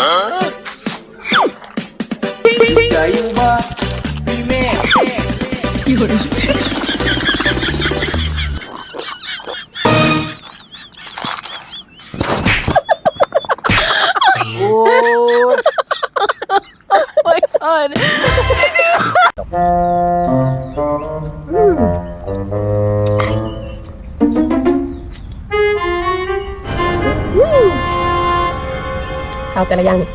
oh my god. เอาแต่ละอย่างนี่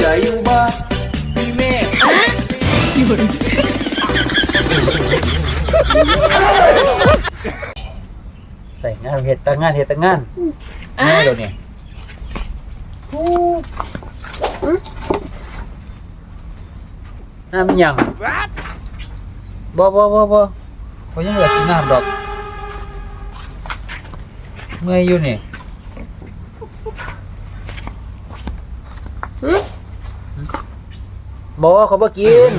ใจว่าพี่เมฆใส่งานเห็ดแต่งานเห็ดแต่งานงานเดี๋ยวนี้น้ำมันยังบ่บ่บ่บ่ เขายังเหลือกินน้ำดอก เมื่อยอยู่นี่บอกว่าเขาบ่กิน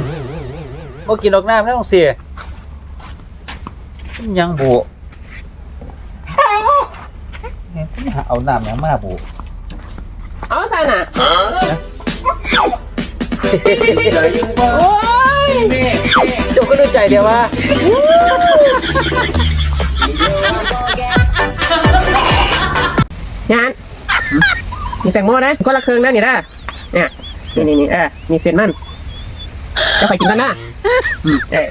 บ่กินดอกน้ำแล้วต้องเสียมันยังบุเนี่ยคุณหาเอาน้ำยังมาบุเอาใส่น่ะโอ้ยเจ้าก็ดูใจเดียวว่างานมีแตงโมนะก็ละเครื่องนะนี่นะเนี่ยนี่นี่นี่เออมีเส้นมันจะไปกินกันนะเออ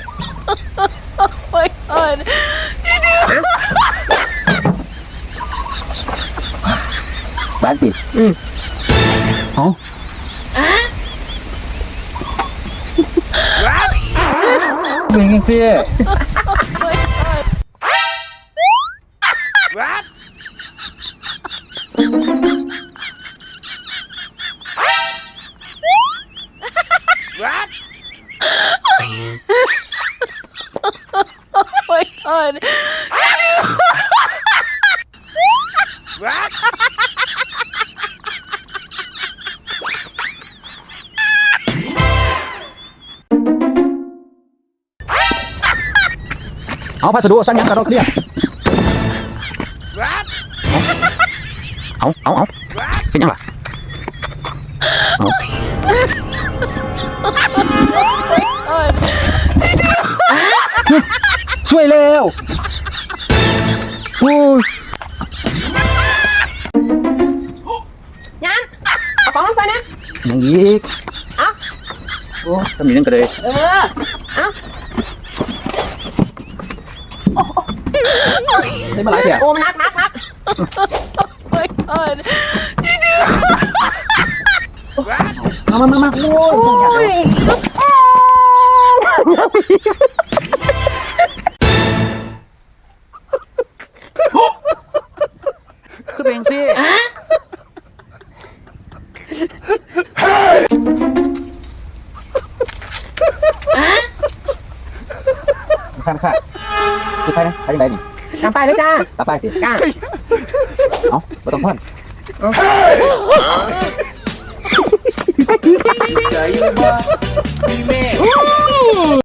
my god. บ้านปิดอืมเอ้า เป็นยังสิ Oh my god. เอาพัสดุสั่งยังกับเราเคลียร์เอาเอาเอาเป็นยังล่ะเอาช่วยแล้วโอ้ยงานเอาของใส่นะยังอีก เอ้า โอ้สมีนั่นก็เลย เออ เอา ได้มาหลายเถี่ยโอมนักนักนัก Oh my god. มามามามาโอ้ยโอ้ยคือเป็นสิข้ามค่ะ คือไปนะไปยังไงนี่ตามไปเลยจ้าตามไปสิจ้าเอ้าไม่ต้องพ่นใจบ่มีเมฆ